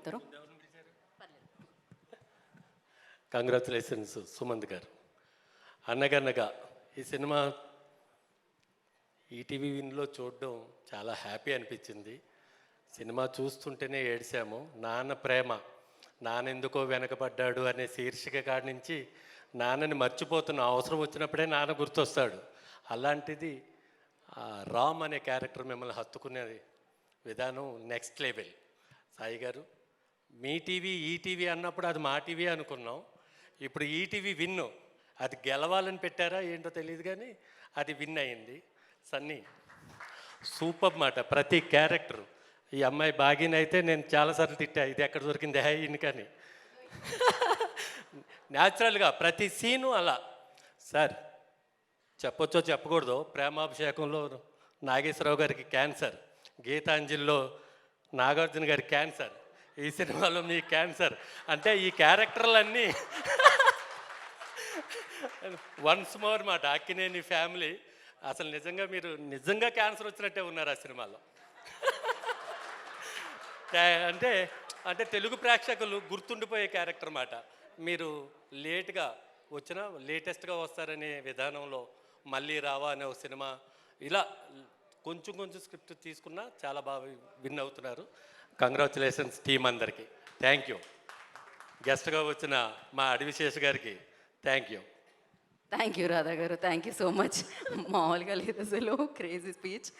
మాట్లాడతారు కంగ్రాచులేషన్స్ సుమంత్ గారు. అన్నగన్నగా ఈ సినిమా ఈటీవీ విన్లో చూడడం చాలా హ్యాపీ అనిపించింది. సినిమా చూస్తుంటేనే ఏడ్చాము. నాన్న ప్రేమ నాన్న ఎందుకో వెనకబడ్డాడు అనే శీర్షిక కాడి నుంచి నాన్నని మర్చిపోతున్న అవసరం వచ్చినప్పుడే నాన్న గుర్తొస్తాడు. అలాంటిది రామ్ అనే క్యారెక్టర్ మిమ్మల్ని హత్తుకునే విధానం నెక్స్ట్ లెవెల్. సాయి గారు మీ టీవీ ఈటీవీ అన్నప్పుడు అది మా టీవీ అనుకున్నాం. ఇప్పుడు ఈటీవీ విన్ను. అది గెలవాలని పెట్టారా ఏంటో తెలియదు కానీ అది విన్ అయింది. సన్నీ సూపర్ మాట. ప్రతి క్యారెక్టర్. ఈ అమ్మాయి బాగిన అయితే నేను చాలాసార్లు తిట్టా. ఇది ఎక్కడ దొరికింది? హే ఇన్ కానీ. న్యాచురల్గా ప్రతి సీను అలా. సార్ చెప్పొచ్చో చెప్పకూడదు? ప్రేమాభిషేకంలో నాగేశ్వరరావు గారికి క్యాన్సర్. గీతాంజలిలో నాగార్జున గారి క్యాన్సర్. ఈ సినిమాలో మీ క్యాన్సర్. అంటే ఈ క్యారెక్టర్లన్నీ వన్స్ మోర్ మా డాకినేని ఫ్యామిలీ. అసలు నిజంగా మీరు నిజంగా క్యాన్సర్ వచ్చినట్టే ఉన్నారు ఆ సినిమాలో. అంటే అంటే తెలుగు ప్రేక్షకులు గుర్తుండిపోయే క్యారెక్టర్ మాట. మీరు లేట్గా వచ్చిన లేటెస్ట్గా వస్తారనే విధానంలో మళ్ళీ రావా అనే ఒక సినిమా. ఇలా కొంచెం కొంచెం స్క్రిప్ట్ తీసుకున్నా చాలా బాగా విన్ అవుతున్నారు. కంగ్రాచులేషన్స్ టీం అందరికీ. థ్యాంక్ యూ గెస్ట్గా వచ్చిన మా అడివిశేష్ గారికి thank you thank you Radha గారు. థ్యాంక్ యూ సో మచ్ మామూలుగా లేదు అసలు. Crazy speech